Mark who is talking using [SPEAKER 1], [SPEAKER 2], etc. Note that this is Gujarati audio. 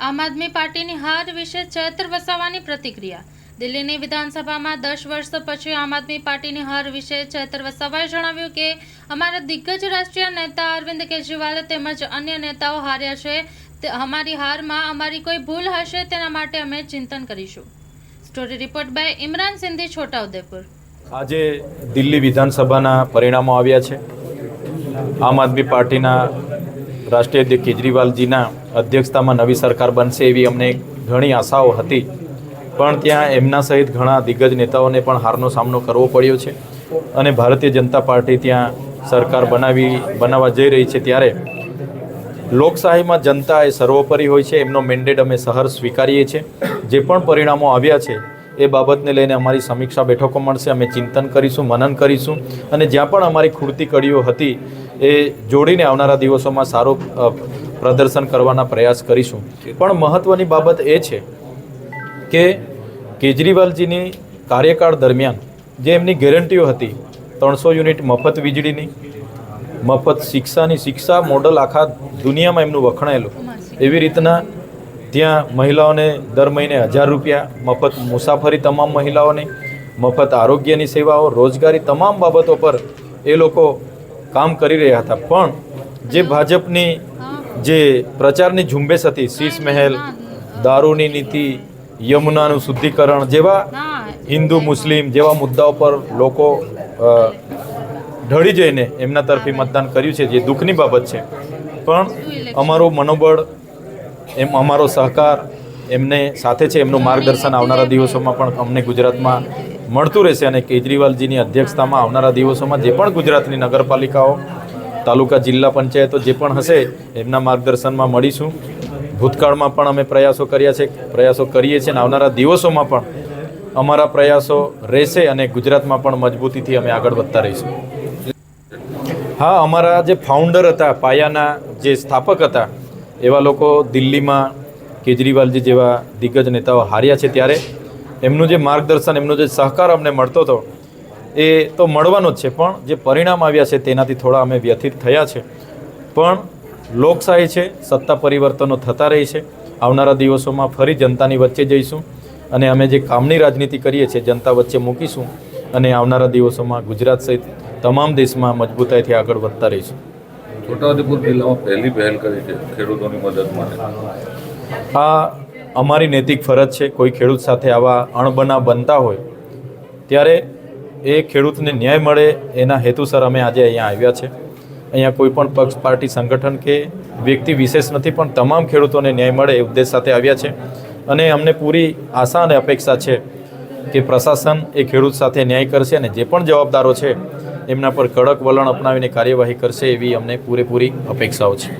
[SPEAKER 1] આમ આદમી પાર્ટીની હાર વિશે ચૈત્ર વસાવાની પ્રતિક્રિયા. દિલ્હીની વિધાનસભામાં દસ વર્ષ પછી આમ આદમી પાર્ટીની હાર વિશે ચૈત્ર વસાવાએ જણાવ્યું કે, અમારા દિગ્ગજ રાષ્ટ્રીય નેતા અરવિંદ કેજરીવાલ તેમજ અન્ય નેતાઓ હાર્યા છે. અમારી હારમાં અમારી કોઈ ભૂલ હશે તેના માટે અમે ચિંતન કરીશું. Story report by Imran Sindhi, Chhotaudepur.
[SPEAKER 2] આજે દિલ્હી વિધાનસભાના પરિણામો આવ્યા છે. આમ આદમી પાર્ટીના રાષ્ટ્રીય અધ્યક્ષ કેજરીવાલજીના અધ્યક્ષતામાં નવી સરકાર બનશે એવી અમને ઘણી આશાઓ હતી. પણ ત્યાં એમના સહિત ઘણા દિગ્ગજ નેતાઓને પણ હારનો સામનો કરવો પડ્યો છે. અને ભારતીય જનતા પાર્ટી ત્યાં સરકાર બનાવી, બનાવવા જઈ રહી છે ત્યારે લોકશાહીમાં જનતા એ સર્વોપરી હોય છે. એમનો મેન્ડેટ અમે સહર સ્વીકારીએ છીએ. જે પણ પરિણામો આવ્યા છે એ બાબતને લઈને અમારી સમીક્ષા બેઠકો મળશે. અમે ચિંતન કરીશું, મનન કરીશું અને જ્યાં પણ અમારી ખૂટતી કડીઓ હતી એ જોડીને આવનારા દિવસોમાં સારું પ્રદર્શન કરવાના પ્રયાસ કરીશું. પણ મહત્ત્વની બાબત એ છે કે કેજરીવાલજીની કાર્યકાળ દરમિયાન જે એમની ગેરંટીઓ હતી, ત્રણસો યુનિટ મફત વીજળીની, મફત શિક્ષાની, શિક્ષા મોડલ આખા દુનિયામાં એમનું વખણાયેલું. એવી રીતના ત્યાં મહિલાઓને દર મહિને હજાર રૂપિયા મફત મુસાફરી તમામ મહિલાઓને, મફત આરોગ્યની સેવાઓ, રોજગારી તમામ બાબતો પર એ લોકો કામ કરી રહ્યા હતા. પણ જે ભાજપની જે પ્રચારની ઝુંબેશ હતી શીશ મહેલ દારૂની નીતિ, યમુનાનું શુદ્ધિકરણ જેવા હિન્દુ, મુસ્લિમ જેવા મુદ્દાઓ પર લોકો ઢળી જઈને એમના તરફી મતદાન કર્યું છે, જે દુઃખની બાબત છે. પણ અમારું મનોબળ એમ અમારો સહકાર એમને સાથે છે, એમનું માર્ગદર્શન આવનારા દિવસોમાં પણ અમને ગુજરાતમાં મળતું રહેશે અને કેજરીવાલજીની અધ્યક્ષતામાં આવનારા દિવસોમાં જે પણ ગુજરાતની નગરપાલિકાઓ, તાલુકા જિલ્લા પંચાયતો જે પણ હશે, એમના માર્ગદર્શનમાં મળીશું. ભૂતકાળમાં પણ અમે પ્રયાસો કર્યા છે, પ્રયાસો કરીએ છીએ અને આવનારા દિવસોમાં પણ અમારા પ્રયાસો રહેશે અને ગુજરાતમાં પણ મજબૂતીથી અમે આગળ વધતા રહીશું. હા, અમારા જે ફાઉન્ડર હતા, પાયાના જે સ્થાપક હતા એવા લોકો દિલ્હીમાં કેજરીવાલજી જેવા દિગ્ગજ નેતાઓ હાર્યા છે ત્યારે એમનું જે માર્ગદર્શન, એમનો જે સહકાર અમને મળતો હતો, એ તો મળવાનો જ છે, પણ જે પરિણામ આવ્યા છે તેનાથી થોડા અમે વ્યથિત થયા છે. પણ લોકશાહી છે, સત્તા પરિવર્તનો થતા રહી છે. આવનારા દિવસોમાં ફરી જનતાની વચ્ચે જઈશું અને અમે જે કામની રાજનીતિ કરીએ છીએ, જનતા વચ્ચે મૂકીશું અને આવનારા દિવસોમાં ગુજરાત સહિત તમામ દેશમાં મજબૂતાઈથી આગળ વધતા રહીશું.
[SPEAKER 3] છોટાઉદેપુર જિલ્લામાં પહેલી પહેલ કરી છે ખેડૂતોની મદદ માટે.
[SPEAKER 2] આ અમારી નૈતિક ફરજ છે, કોઈ ખેડૂત સાથે આવા અણબના બનતા હોય, ત્યારે એ ખેડૂતને ન્યાય મળે એના હેતુસર અમે આજે અહીંયા આવ્યા છે. અહીંયા કોઈ પણ પક્ષ, પાર્ટી, સંગઠન કે વ્યક્તિ વિશેષ નથી, પણ તમામ ખેડૂતોને ન્યાય મળે એ ઉદ્દેશ સાથે આવ્યા છે. અને અમને પૂરી આશા અને અપેક્ષા છે કે પ્રશાસન એ ખેડૂત સાથે ન્યાય કરશે અને જે પણ જવાબદારો છે એમના પર કડક વલણ અપનાવીને કાર્યવાહી કરશે એવી અમને પૂરેપૂરી અપેક્ષાઓ છે.